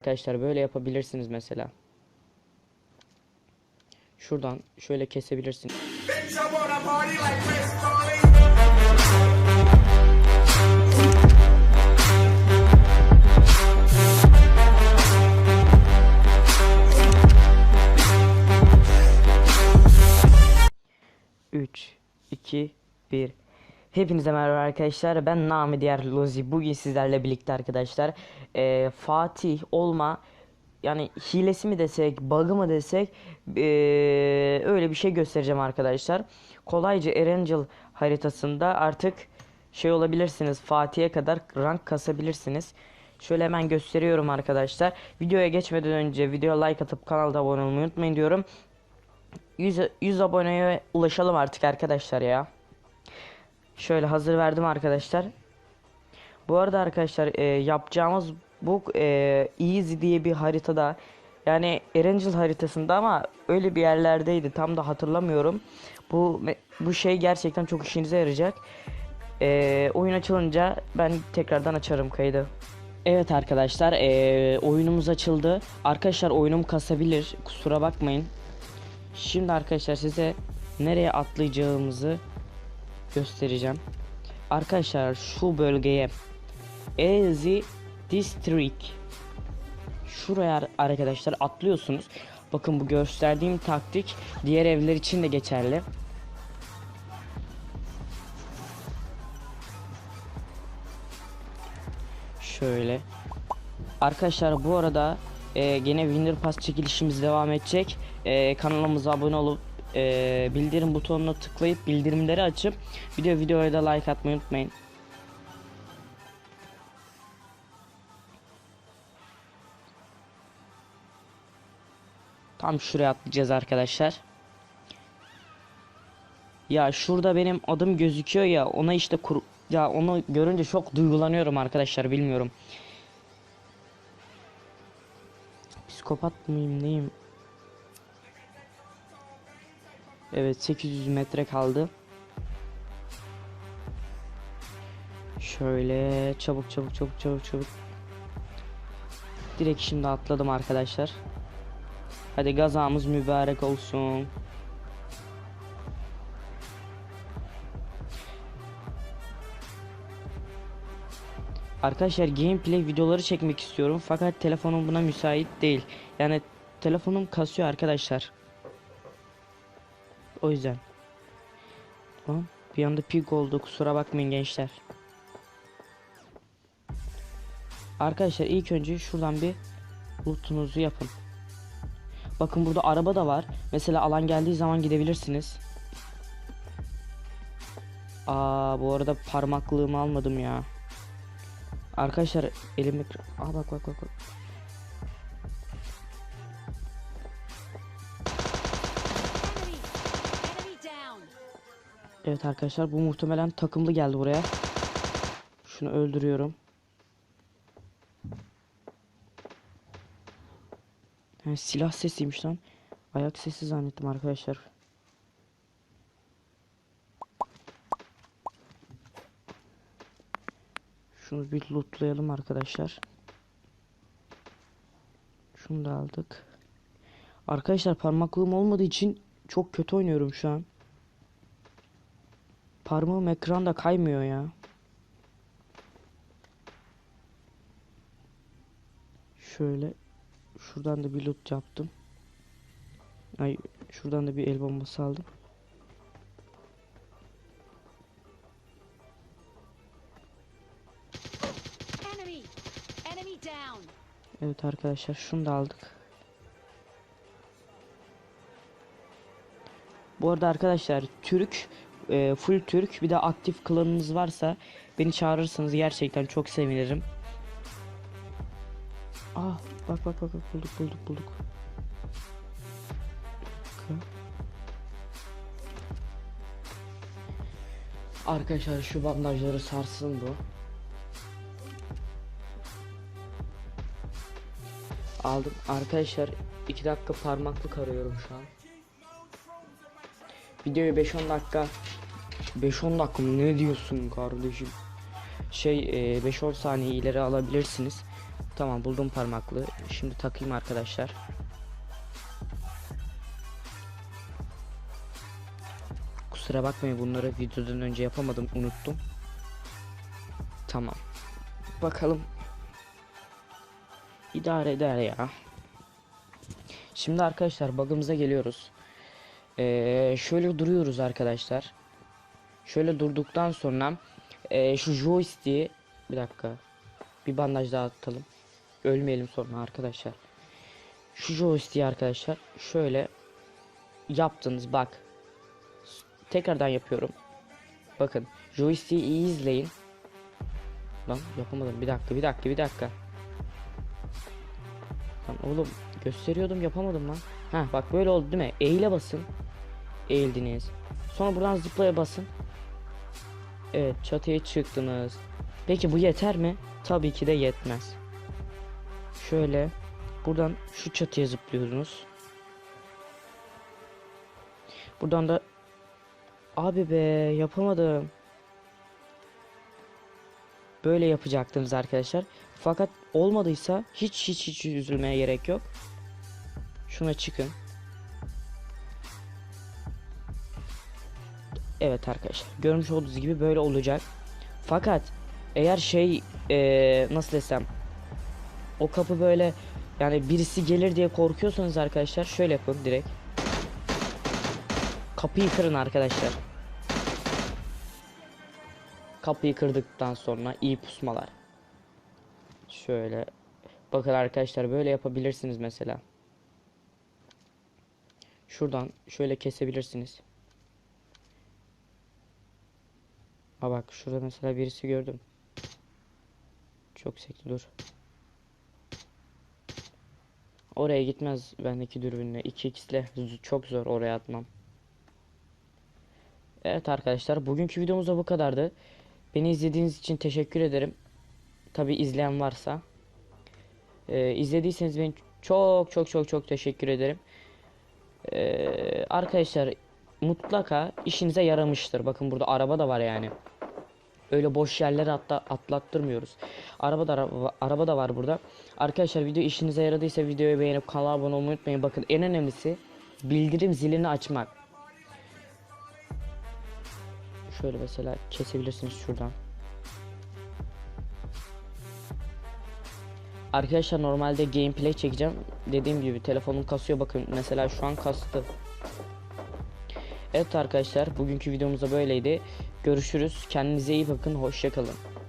Arkadaşlar böyle yapabilirsiniz mesela. Şuradan şöyle kesebilirsiniz. Üç, iki, bir. Hepinize merhaba arkadaşlar. Ben Nami Diğer Lozi. Bugün sizlerle birlikte arkadaşlar. eee, Fatih olma yani hilesi mi desek, bug'ı mı desek eee, öyle bir şey göstereceğim arkadaşlar. Kolayca Erangel haritasında artık şey olabilirsiniz. Fatih'e kadar rank kasabilirsiniz. Şöyle hemen gösteriyorum arkadaşlar. Videoya geçmeden önce videoya like atıp kanalda abone olmayı unutmayın diyorum. 100, 100 aboneye ulaşalım artık arkadaşlar ya. Şöyle hazır verdim arkadaşlar. Bu arada arkadaşlar e, yapacağımız bu e, Easy diye bir haritada yani Erangel haritasında ama öyle bir yerlerdeydi tam da hatırlamıyorum. Bu bu şey gerçekten çok işinize yarayacak. E, oyun açılınca ben tekrardan açarım kaydı. Evet arkadaşlar e, oyunumuz açıldı. Arkadaşlar oyunum kasabilir kusura bakmayın. Şimdi arkadaşlar size nereye atlayacağımızı göstereceğim. Arkadaşlar şu bölgeye Ezi District Şuraya ar- arkadaşlar atlıyorsunuz. Bakın bu gösterdiğim taktik diğer evler için de geçerli. Şöyle. Arkadaşlar bu arada e, gene Winner Pass çekilişimiz devam edecek. E, kanalımıza abone olup e, bildirim butonuna tıklayıp bildirimleri açıp video videoya da like atmayı unutmayın. Tam şuraya atlayacağız arkadaşlar. Ya şurada benim adım gözüküyor ya ona işte kur ya onu görünce çok duygulanıyorum arkadaşlar bilmiyorum. Psikopat mıyım neyim? Evet 800 metre kaldı. Şöyle çabuk çabuk çabuk çabuk çabuk. Direkt şimdi atladım arkadaşlar. Hadi gazamız mübarek olsun. Arkadaşlar gameplay videoları çekmek istiyorum fakat telefonum buna müsait değil. Yani telefonum kasıyor arkadaşlar. O yüzden. Tamam. Bir anda pig oldu kusura bakmayın gençler. Arkadaşlar ilk önce şuradan bir lootunuzu yapın. Bakın burada araba da var. Mesela alan geldiği zaman gidebilirsiniz. Aa bu arada parmaklığımı almadım ya. Arkadaşlar elim Aa bak bak bak bak. Evet arkadaşlar bu muhtemelen takımlı geldi buraya. Şunu öldürüyorum. Ha, silah sesiymiş lan. Ayak sesi zannettim arkadaşlar. Şunu bir lootlayalım arkadaşlar. Şunu da aldık. Arkadaşlar parmaklığım olmadığı için çok kötü oynuyorum şu an. Parmağım ekranda kaymıyor ya. Şöyle şuradan da bir loot yaptım. Ay şuradan da bir el bombası aldım. Evet arkadaşlar şunu da aldık. Bu arada arkadaşlar Türk e, full Türk bir de aktif klanınız varsa beni çağırırsanız gerçekten çok sevinirim. Ah bak bak bak bulduk bulduk bulduk. Arkadaşlar şu bandajları sarsın bu. Aldım. Arkadaşlar 2 dakika parmaklık arıyorum şu an. Videoyu 5-10 dakika 5-10 dakika mı ne diyorsun kardeşim? Şey e, 5-10 saniye ileri alabilirsiniz. Tamam buldum parmaklığı. Şimdi takayım arkadaşlar. Kusura bakmayın bunları videodan önce yapamadım unuttum. Tamam. Bakalım. İdare eder ya. Şimdi arkadaşlar bug'ımıza geliyoruz. Ee, şöyle duruyoruz arkadaşlar. Şöyle durduktan sonra ee, şu joystick'i bir dakika. Bir bandaj daha atalım. Ölmeyelim sonra arkadaşlar. Şu joystick'i arkadaşlar şöyle yaptınız bak. Tekrardan yapıyorum. Bakın joystick'i iyi izleyin. Lan yapamadım. Bir dakika, bir dakika, bir dakika. Lan oğlum gösteriyordum yapamadım lan. Ha bak böyle oldu değil mi? Eğile basın. Eğildiniz. Sonra buradan zıplaya basın. Evet çatıya çıktınız. Peki bu yeter mi? Tabii ki de yetmez. Şöyle buradan şu çatıya zıplıyorsunuz. Buradan da abi be yapamadım. Böyle yapacaktınız arkadaşlar. Fakat olmadıysa hiç hiç hiç üzülmeye gerek yok. Şuna çıkın. Evet arkadaşlar. Görmüş olduğunuz gibi böyle olacak. Fakat eğer şey eee, nasıl desem o kapı böyle yani birisi gelir diye korkuyorsanız arkadaşlar şöyle yapın direkt. Kapıyı kırın arkadaşlar. Kapıyı kırdıktan sonra iyi pusmalar. Şöyle bakın arkadaşlar böyle yapabilirsiniz mesela. Şuradan şöyle kesebilirsiniz. Ha bak şurada mesela birisi gördüm. Çok sekti dur. Oraya gitmez bendeki dürbünle. 2x ile z- çok zor oraya atmam. Evet arkadaşlar bugünkü videomuz da bu kadardı. Beni izlediğiniz için teşekkür ederim. Tabi izleyen varsa. Ee, izlediyseniz ben çok çok çok çok teşekkür ederim. Ee, arkadaşlar mutlaka işinize yaramıştır. Bakın burada araba da var yani. Öyle boş yerlere atla, atlattırmıyoruz. Araba da araba da var burada. Arkadaşlar video işinize yaradıysa videoyu beğenip kanala abone olmayı unutmayın. Bakın en önemlisi bildirim zilini açmak. Şöyle mesela kesebilirsiniz şuradan. Arkadaşlar normalde gameplay çekeceğim. Dediğim gibi telefonum kasıyor bakın. Mesela şu an kastı. Evet arkadaşlar bugünkü videomuz da böyleydi. Görüşürüz. Kendinize iyi bakın. Hoşçakalın.